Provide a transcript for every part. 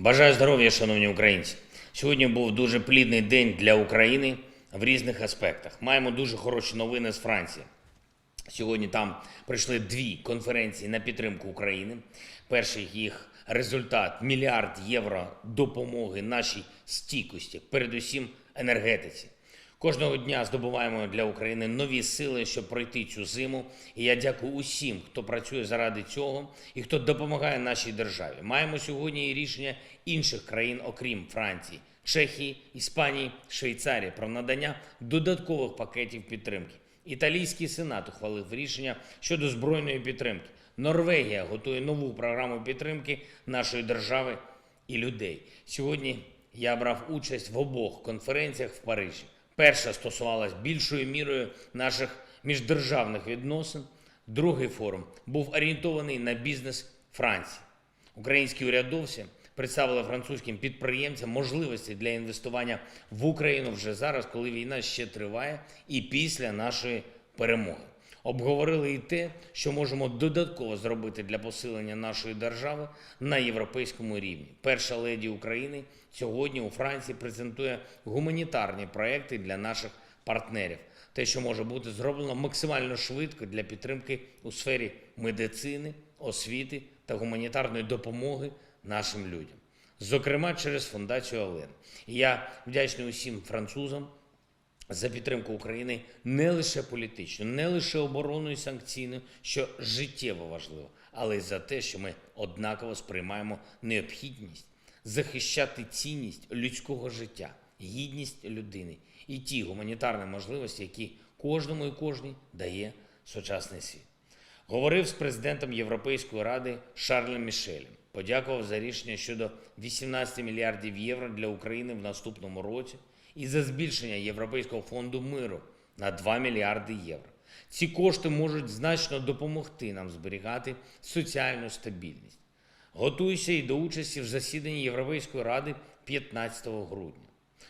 Бажаю здоров'я, шановні українці. Сьогодні був дуже плідний день для України в різних аспектах. Маємо дуже хороші новини з Франції. Сьогодні там пройшли дві конференції на підтримку України. Перший їх результат мільярд євро допомоги нашій стійкості, передусім енергетиці. Кожного дня здобуваємо для України нові сили, щоб пройти цю зиму. І я дякую усім, хто працює заради цього і хто допомагає нашій державі. Маємо сьогодні і рішення інших країн, окрім Франції, Чехії, Іспанії, Швейцарії про надання додаткових пакетів підтримки. Італійський сенат ухвалив рішення щодо збройної підтримки. Норвегія готує нову програму підтримки нашої держави і людей. Сьогодні я брав участь в обох конференціях в Парижі. Перша стосувалась більшою мірою наших міждержавних відносин. Другий форум був орієнтований на бізнес Франції. Українські урядовці представили французьким підприємцям можливості для інвестування в Україну вже зараз, коли війна ще триває, і після нашої перемоги. Обговорили і те, що можемо додатково зробити для посилення нашої держави на європейському рівні. Перша леді України сьогодні у Франції презентує гуманітарні проекти для наших партнерів. Те, що може бути зроблено максимально швидко для підтримки у сфері медицини, освіти та гуманітарної допомоги нашим людям, зокрема через фундацію Олен. Я вдячний усім французам за підтримку України не лише політично, не лише оборонною і санкційною, що життєво важливо, але й за те, що ми однаково сприймаємо необхідність захищати цінність людського життя, гідність людини і ті гуманітарні можливості, які кожному і кожній дає сучасний світ. Говорив з президентом Європейської ради Шарлем Мішелем. Подякував за рішення щодо 18 мільярдів євро для України в наступному році і за збільшення Європейського фонду миру на 2 мільярди євро. Ці кошти можуть значно допомогти нам зберігати соціальну стабільність. Готуюся і до участі в засіданні Європейської ради 15 грудня.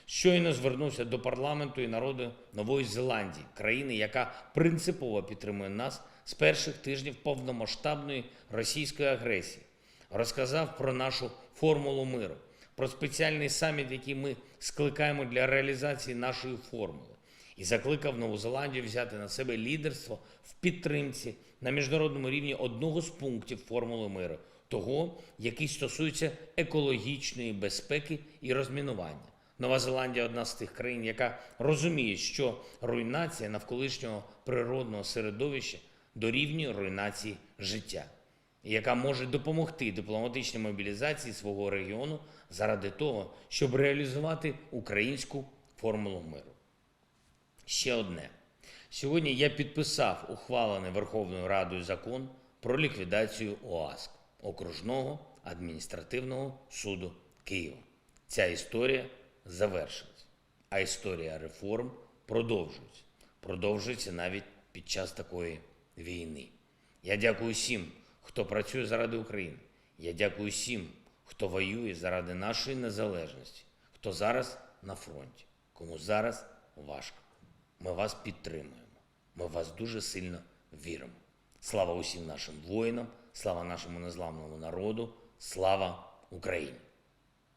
Щойно звернувся до парламенту і народу Нової Зеландії, країни, яка принципово підтримує нас з перших тижнів повномасштабної російської агресії. Розказав про нашу формулу миру, про спеціальний саміт, який ми скликаємо для реалізації нашої формули, і закликав Нову Зеландію взяти на себе лідерство в підтримці на міжнародному рівні одного з пунктів формули миру, того, який стосується екологічної безпеки і розмінування. Нова Зеландія одна з тих країн, яка розуміє, що руйнація навколишнього природного середовища дорівнює руйнації життя, яка може допомогти дипломатичній мобілізації свого регіону заради того, щоб реалізувати українську формулу миру. Ще одне. Сьогодні я підписав ухвалений Верховною Радою закон про ліквідацію ОАСК окружного адміністративного суду Києва. Ця історія завершилась, а історія реформ продовжується. Продовжується навіть під час такої війни. Я дякую всім, хто працює заради України. Я дякую всім, хто воює заради нашої незалежності, хто зараз на фронті, кому зараз важко. Ми вас підтримуємо. Ми вас дуже сильно віримо. Слава усім нашим воїнам, слава нашому незламному народу, слава Україні!